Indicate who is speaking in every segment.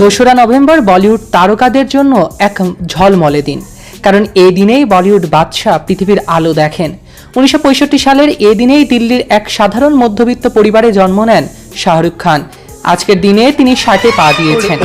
Speaker 1: দোসরা নভেম্বর বলিউড তারকাদের জন্য এক ঝলমলে দিন। কারণ এই দিনেই বলিউড বাদশাহ পৃথিবীর আলো দেখেন। উনিশশো পঁয়ষট্টি সালের এ দিনেই দিল্লির এক সাধারণ মধ্যবিত্ত পরিবারে জন্ম নেন শাহরুখ খান। আজকের দিনে তিনি ষাটে পা দিয়েছেন।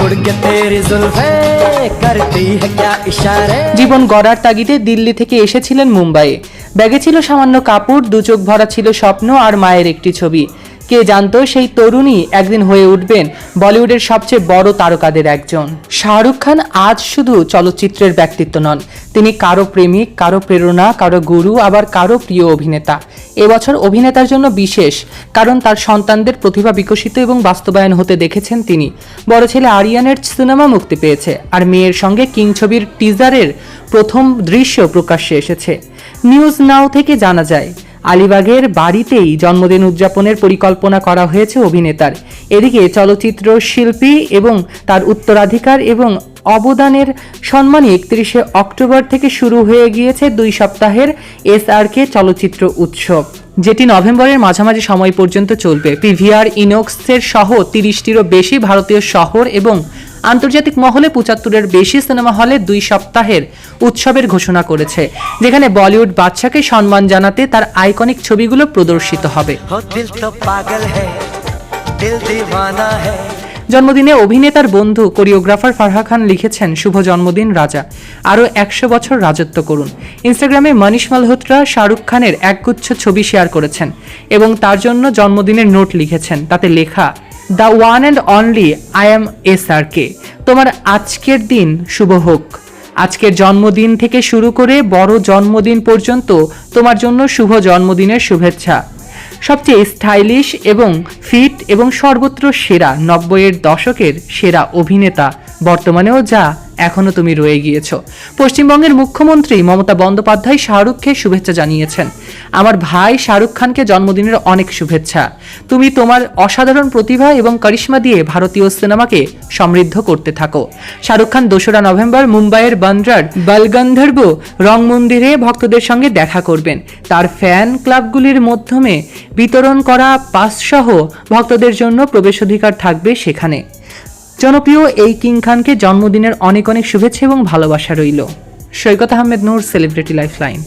Speaker 1: জীবন গড়ার তাগিদে দিল্লি থেকে এসেছিলেন মুম্বাইয়ে। ব্যাগে ছিল সামান্য কাপড় দু চোখ ভরা ছিল স্বপ্ন আর মায়ের একটি ছবি। কে জানতো সেই তরুণী একদিন হয়ে উঠবেন বলিউডের সবচেয়ে বড় তারকাদের একজন। শাহরুখ খান আজ শুধু চলচ্চিত্রের ব্যক্তিত্ব নন, তিনি কারও প্রেমিক, কারও প্রেরণা, কারও গুরু, আবার কারও প্রিয় অভিনেতা। এবছর অভিনেতার জন্য বিশেষ, কারণ তার সন্তানদের প্রতিভা বিকশিত এবং বাস্তবায়ন হতে দেখেছেন তিনি। বড় ছেলে আরিয়ানের সিনেমা মুক্তি পেয়েছে, আর মেয়ের সঙ্গে কিং ছবির টিজারের প্রথম দৃশ্য প্রকাশ্যে এসেছে। নিউজ নাও থেকে জানা যায় আলিবাগের বাড়িতেই জন্মদিন উদযাপনের পরিকল্পনা করা হয়েছে অভিনেতার। এদিকে চলচ্চিত্র শিল্পী এবং তার উত্তরাধিকার এবং অবদানের সম্মানে একত্রিশে অক্টোবর থেকে শুরু হয়ে গিয়েছে দুই সপ্তাহের এসআরকে চলচ্চিত্র উৎসব। যেটি নভেম্বরের মাঝামাঝি সময় পর্যন্ত চলবে। পিভিআর, ইনোক্সের সহ তিরিশটিরও বেশি ভারতীয় শহর এবং আন্তর্জাতিক মহলে পঁচাত্তরের বেশি সিনেমা হলে দুই সপ্তাহের উৎসবের ঘোষণা করেছে যেখানে বলিউড বাদশাকে সম্মান জানাতে তার আইকনিক ছবিগুলো প্রদর্শিত হবে। জন্মদিনে অভিনেতার বন্ধু কোরিওগ্রাফার ফারহা খান লিখেছেন শুভ জন্মদিন রাজা। আরও একশো বছর রাজত্ব করুন। ইনস্টাগ্রামে মনীষ মালহোত্রা শাহরুখ খানের একগুচ্ছ ছবি শেয়ার করেছেন এবং তার জন্য জন্মদিনের নোট লিখেছেন তাতে লেখা the one and only I am S R K তোমার আজকের দিন শুভ হোক। আজকের জন্মদিন থেকে শুরু করে বড় জন্মদিন পর্যন্ত তোমার জন্য শুভ জন্মদিনের শুভেচ্ছা। সবচেয়ে স্টাইলিশ এবং ফিট এবং সর্বত্র সেরা নব্বইয়ের দশকের সেরা অভিনেতা। বর্তমানেও যা এখনও তুমি রয়ে গিয়েছো। পশ্চিমবঙ্গের মুখ্যমন্ত্রী মমতা বন্দ্যোপাধ্যায় শাহরুখকে শুভেচ্ছা জানিয়েছেন। আমার ভাই শাহরুখ খানকে জন্মদিনের অনেক শুভেচ্ছা। তুমি তোমার অসাধারণ প্রতিভা এবং করিশ্মা দিয়ে ভারতীয় সিনেমাকে সমৃদ্ধ করতে থাকো। শাহরুখ খান দোসরা নভেম্বর মুম্বাইয়ের বান্দ্রার বালগন্ধর্ব রং মন্দিরে ভক্তদের সঙ্গে দেখা করবেন। তার ফ্যান ক্লাবগুলির মাধ্যমে বিতরণ করা পাসসহ ভক্তদের জন্য প্রবেশাধিকার থাকবে সেখানে। জনপ্রিয় এই কিং খানকে জন্মদিনের অনেক অনেক শুভেচ্ছা এবং ভালোবাসা রইল। Saikat Ahmed Noor celebrity lifeline